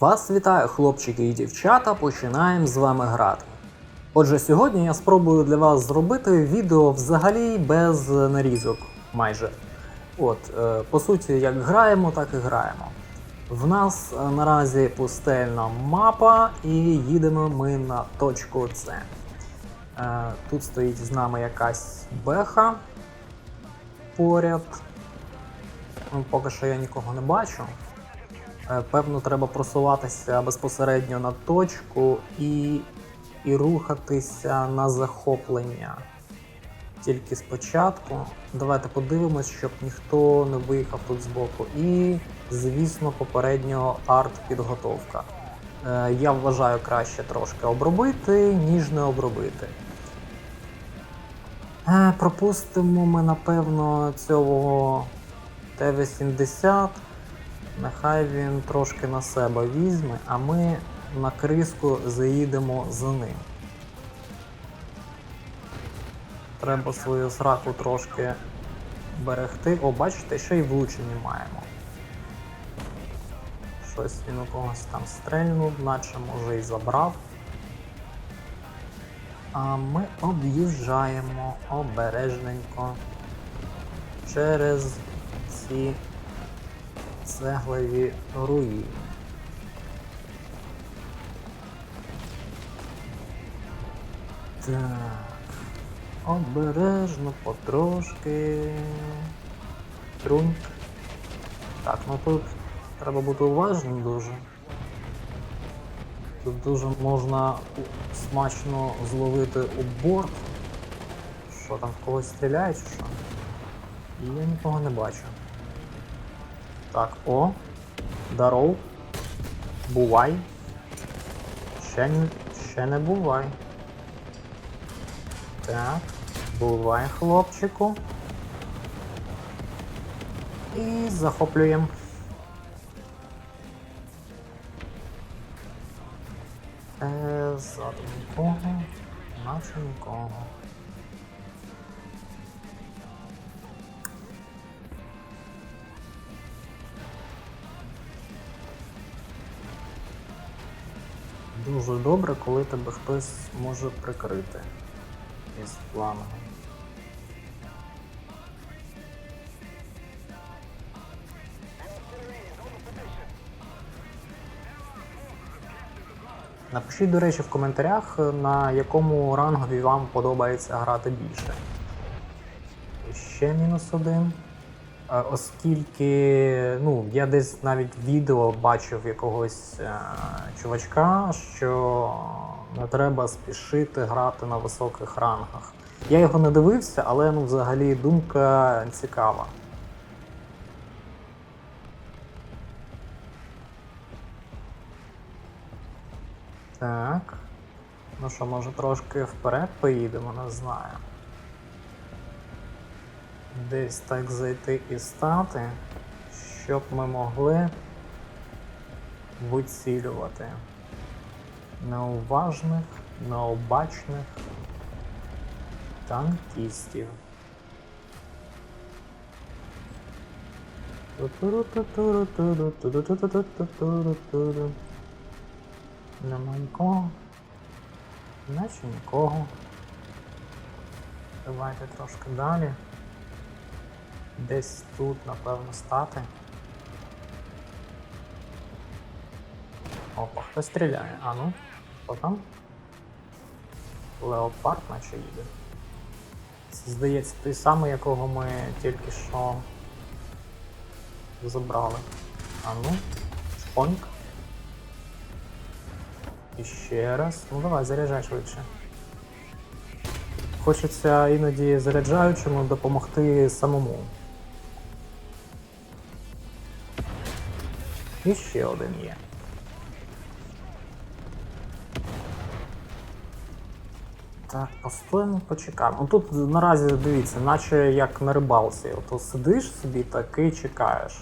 Вас вітаю, хлопчики і дівчата. Починаємо з вами грати. Отже, сьогодні я спробую для вас зробити відео взагалі без нарізок, майже. От, е, по суті, як граємо, так і граємо. В нас е, наразі пустельна мапа, і їдемо ми на точку С. Е, тут стоїть з нами якась беха поряд. Ну, Поки що я нікого не бачу. Е, Певно, треба просуватися безпосередньо на точку і, і рухатися на захоплення. Тільки спочатку. Давайте подивимось, щоб ніхто не виїхав тут збоку. І, звісно, попередньо арт-підготовка. Е, Я вважаю краще трошки обробити, ніж не обробити. Е, Пропустимо ми, напевно, цього Т-80. Нехай він трошки на себе візьме, а ми на криску заїдемо за ним. Треба свою сраку трошки берегти. О, бачите, ще й влучення маємо. Щось він у когось там стрельнув, наче може і забрав. А ми об'їжджаємо обережненько через ці цеглові руїни. Так. Обережно, потрошки. Трунь. Так, ну тут треба бути уважним дуже. Тут дуже можна смачно зловити у борт. Що там в когось стріляє чи що? І я нікого не бачу. Так, о. Даров. Бувай. Ще не, ще не бувай. Так. Бувай, хлопчику. І захоплюємо. Е, ззаду нікого. Наче нікого. Дуже добре, коли тебе хтось може прикрити із флангу. Напишіть, до речі, в коментарях, на якому рангові вам подобається грати більше. Ще мінус один. Оскільки ну, я десь навіть відео бачив якогось е, чувачка, що не треба спішити грати на високих рангах. Я його не дивився, але ну, взагалі думка цікава. Так. Ну що, може трошки вперед поїдемо, не знаю. Десь так зайти і стати, щоб ми могли вицілювати неуважних, необачних танкістів. Нема нікого. Наче нікого. Давайте трошки далі. Десь тут, напевно, стати. Опа, хтось стріляє. А ну, хто там? Леопард наче їде. Це, здається, той самий, якого ми тільки що забрали. А ну, шпоньк. І ще раз. Ну давай, заряджай швидше. Хочеться іноді заряджаючому допомогти самому. І ще один є. Так, постоїмо, почекаємо. Тут наразі дивіться, наче як на рибалці. Ото сидиш собі так і чекаєш.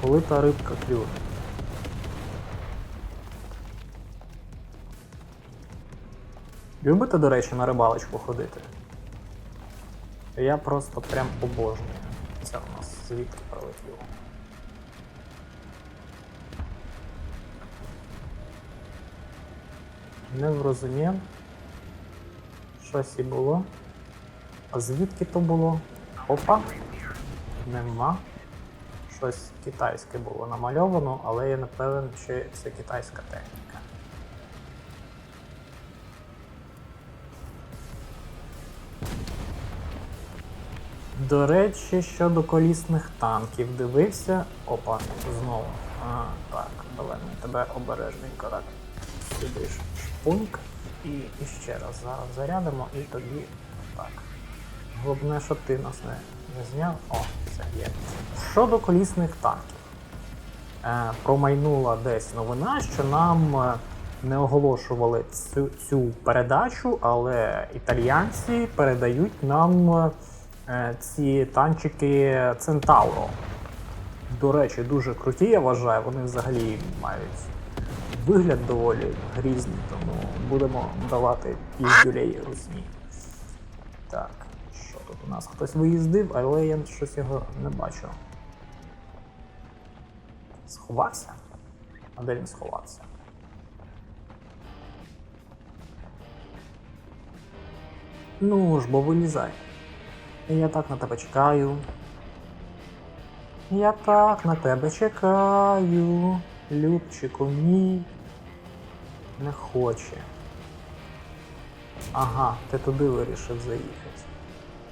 Коли та рибка клюне. Любите, до речі, на рибалочку ходити? Я просто прям обожнюю. Це у нас звідки прилетіло. Не зрозумів. Щось і було. А звідки то було? Опа. Нема. Щось китайське було намальовано, але я не певен, чи це китайська техніка. До речі, щодо колісних танків дивився. Опа, знову. А, так, давай тебе обережненько так. Сюди шпуньк. І, і ще раз зараз зарядимо і тоді так. Головне, щоб ти нас не, не зняв. О, все є. Щодо колісних танків. Е, промайнула десь новина, що нам е, не оголошували цю, цю передачу, але італіянці передають нам е, ці танчики Центауро. До речі, дуже круті, я вважаю. Вони взагалі мають вигляд доволі грізний, тому будемо давати піздюлей русні. Так, що тут у нас? Хтось виїздив, але я щось його не бачу. Сховався? А де він сховався? Ну ж, бо вилізай. Я так на тебе чекаю. Я так на тебе чекаю. Любчику мій. Не хоче. Ага, ти туди вирішив заїхати.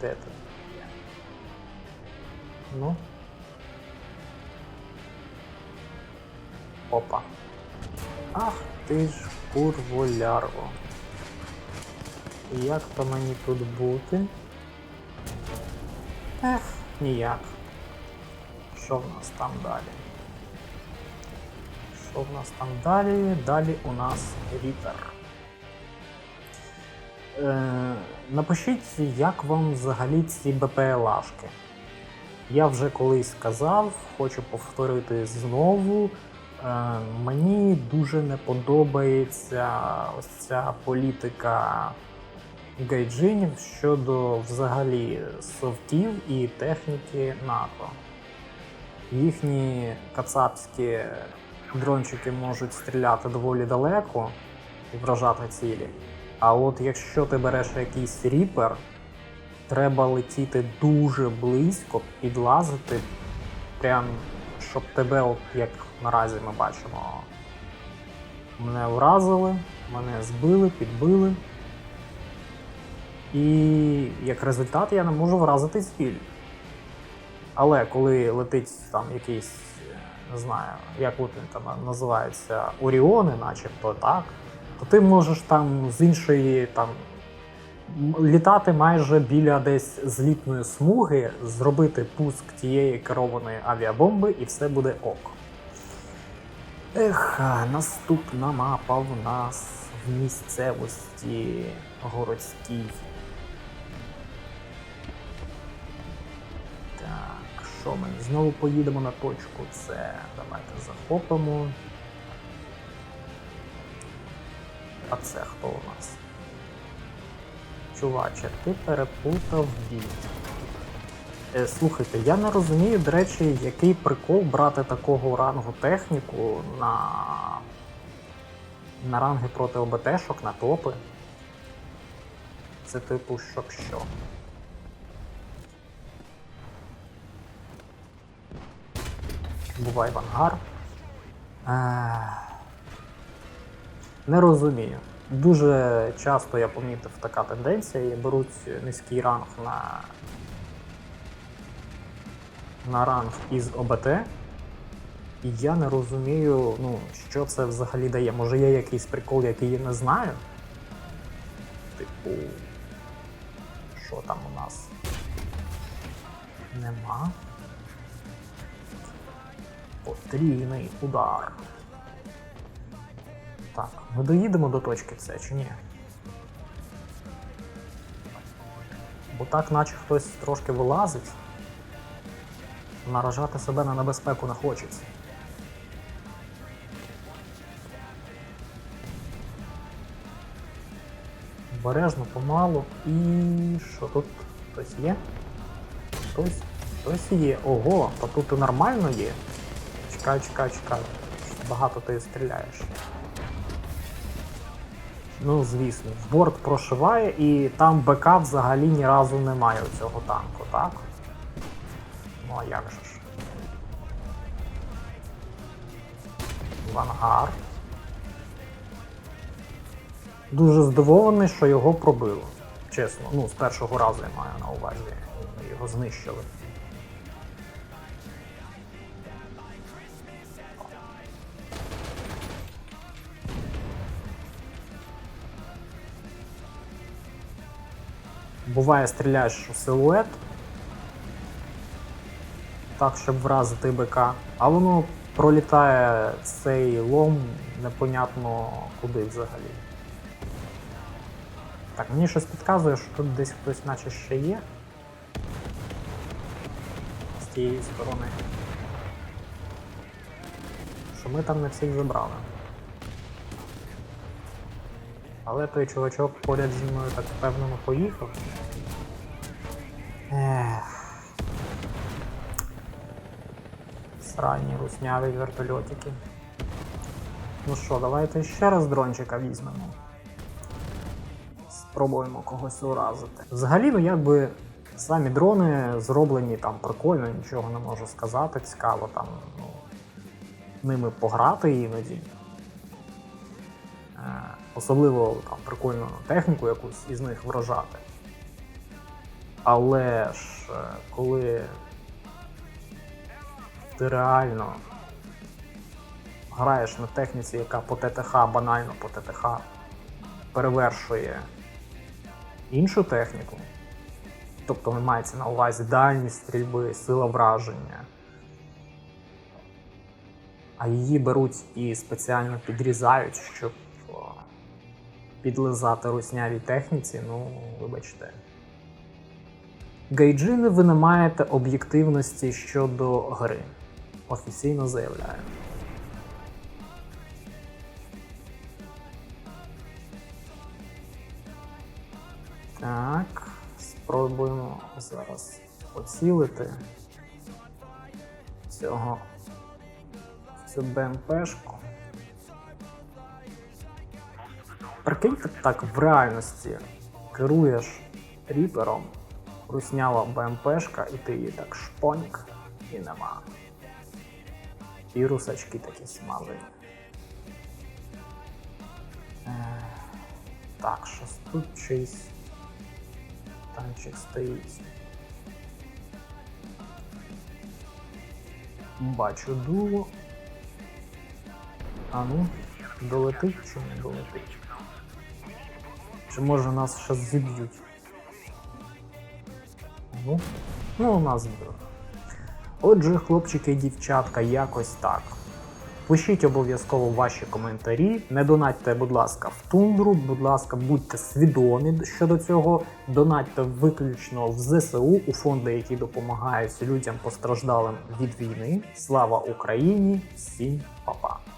Де ти? Ну. Опа. Ах ти ж курволярво. Як то мені тут бути? Ех, ніяк. Що в нас там далі? Що в нас там далі? Далі у нас Ріпер. Е, напишіть, як вам взагалі ці БПЛАшки. Я вже колись сказав, хочу повторити знову. Е, мені дуже не подобається ось ця політика гайджинів щодо взагалі софтів і техніки НАТО. Їхні кацапські дрончики можуть стріляти доволі далеко і вражати цілі. А от якщо ти береш якийсь ріпер, треба летіти дуже близько, підлазити, прям щоб тебе, от як наразі ми бачимо, мене вразили, мене збили, підбили. І як результат я не можу вразити ціль. Але коли летить там якийсь, знаю, як от він там називається, Оріони, начебто так, то ти можеш там з іншої там літати майже біля десь злітної смуги, зробити пуск тієї керованої авіабомби, і все буде ок. Ех, наступна мапа в нас в місцевості городській. Що ми? Знову поїдемо на точку С. Давайте захопимо. А це хто у нас? Чуваче, ти переплутав бій. Е, слухайте, я не розумію, до речі, який прикол брати такого рангу техніку на, на ранги проти ОБТшок, на топи. Це типу, щоб що. Бувай в ангар. Е, Не розумію. Дуже часто я помітив така тенденція, і беруть низький ранг на, на ранг із ОБТ. І я не розумію, ну, що це взагалі дає. Може є якийсь прикол, який я не знаю? Типу. Що там у нас? Нема. Потрійний удар. Так, ми доїдемо до точки С чи ні? Бо так, наче хтось трошки вилазить. Наражати себе на небезпеку не хочеться. Обережно, помалу. І що тут? Хтось є? Хтось, хтось є. Ого, то тут і нормально є. Чекай, чекай, чекай. Багато ти стріляєш. Ну, звісно, борт прошиває, і там БК взагалі ні разу немає у цього танку, так? Ну а як же ж? Вангар. Дуже здивований, що його пробило. Чесно, ну, з першого разу я маю на увазі. Його знищили. Буває, стріляєш у силует, так, щоб вразити БК, а воно пролітає цей лом непонятно куди взагалі. Так, мені щось підказує, що тут десь хтось наче ще є. З тієї сторони. Що ми там не всіх забрали. Але той чувачок поряд зі мною так впевнено поїхав. Ех. Сранні русняві вертольотики. Ну що, давайте ще раз дрончика візьмемо. Спробуємо когось уразити. Взагалі, ну якби самі дрони зроблені там прикольно, нічого не можу сказати. Цікаво там ну, ними пограти іноді. Особливо там прикольно техніку якусь із них вражати. Але ж е, коли ти реально граєш на техніці, яка по ТТХ, банально по ТТХ перевершує іншу техніку, тобто мається на увазі дальність стрільби, сила враження, а її беруть і спеціально підрізають, щоб підлизати руснявій техніці, ну, вибачте. Гайджини ви не маєте об'єктивності щодо гри. Офіційно заявляю. Так, спробуємо зараз поцілити цього цю БМПшку. Прикиньте так в реальності керуєш ріпером, руснява БМПшка, і ти її так шпоньк і нема. І русачки такі смазані. Е, Так, щось тут чийсь танчик стоїть. Бачу дуло. А ну, долетить чи не долетить? Чи може нас ще зіб'ють? Ну, ну у нас збив. Отже, хлопчики і дівчатка, якось так. Пишіть обов'язково ваші коментарі. Не донатьте, будь ласка, в тундру. Будь ласка, будьте свідомі щодо цього. Донатьте виключно в ЗСУ у фонди, які допомагають людям постраждалим від війни. Слава Україні! Всім па-па!